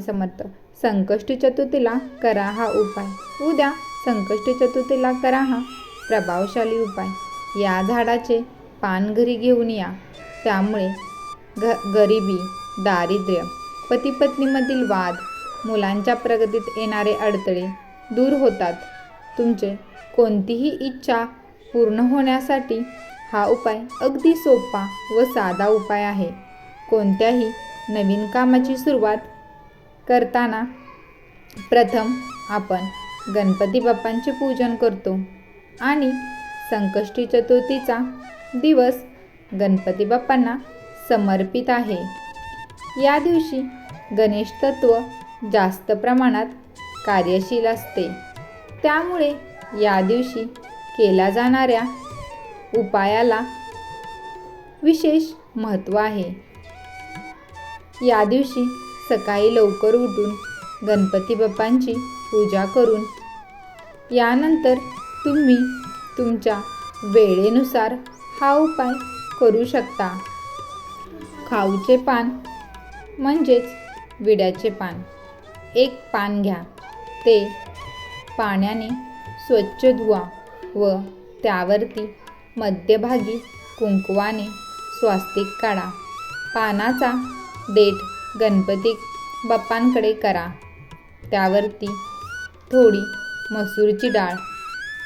समर्थ. संकष्टी चतुर्थीला करा हा उपाय. उद्या संकष्टी चतुर्थीला करा हा प्रभावशाली उपाय. या झाडाचे पान घरी घेऊन या. त्यामुळे घ गरिबी दारिद्र्य पतीपत्नीमधील वाद मुलांच्या प्रगतीत येणारे अडथळे दूर होतात. तुमचे कोणतीही इच्छा पूर्ण होण्यासाठी हा उपाय अगदी सोपा व साधा उपाय आहे. कोणत्याही नवीन कामाची सुरुवात करताना प्रथम आपण गणपती बाप्पांचे पूजन करतो आणि संकष्टी चतुर्थीचा दिवस गणपती बाप्पांना समर्पित आहे. या दिवशी गणेश तत्व जास्त प्रमाणात कार्यशील असते. त्यामुळे या दिवशी केला जाणाऱ्या उपायाला विशेष महत्त्व आहे. या दिवशी सकाळी लवकर उठून गणपती बाप्पांची पूजा करून यानंतर तुम्ही तुमच्या वेळेनुसार हा उपाय करू शकता. खाऊचे पान म्हणजेच विड्याचे पान. एक पान घ्या. ते पाण्याने स्वच्छ धुवा व त्यावरती मध्यभागी कुंकवाने स्वास्तिक काढा. पानाचा देठ गणपती बाप्पांकडे करा. त्यावरती थोडी मसूरची डाळ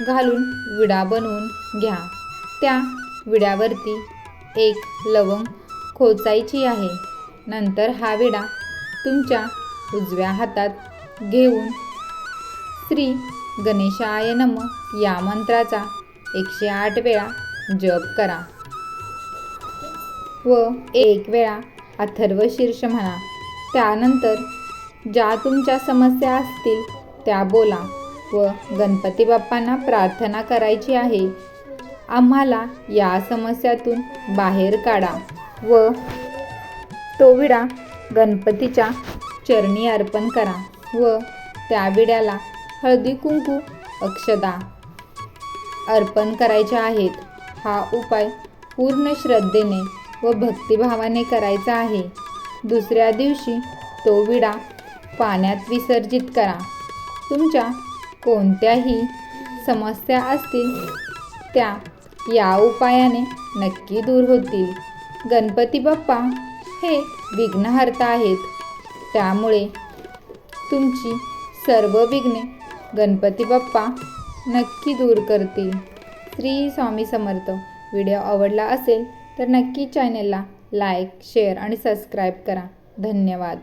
घालून विडा बनवून घ्या. त्या विड्यावरती एक लवंग खोचायची आहे. नंतर हा विडा तुमच्या उजव्या हातात घेऊन श्री गणेशाय नम या मंत्राचा एकशे आठ वेळा जप करा व एक वेळा अथर्व शीर्ष म्हणा. त्यानंतर ज्या तुमच्या समस्या असतील त्या बोला व गणपती बाप्पांना प्रार्थना करायची आहे. आम्हाला या समस्यातून बाहेर काढा व तो विडा गणपतीच्या चरणी अर्पण करा व त्या विड्याला हळदी कुंकू अक्षदा अर्पण करायच्या आहेत. हा उपाय पूर्ण श्रद्धेने व भक्तिभावाने करायचा आहे. दुसऱ्या दिवशी तो विडा पाण्यात विसर्जित करा. तुमच्या कोणत्याही समस्या असतील त्या या उपायाने नक्की दूर होतील. गणपती बाप्पा हे विघ्नहर्ता आहेत. त्यामुळे तुमची सर्व विघ्ने गणपती बाप्पा नक्की दूर करतील. श्री स्वामी समर्थ. व्हिडिओ आवडला असेल तर नक्की चॅनेलला लाईक शेअर आणि सबस्क्राईब करा. धन्यवाद.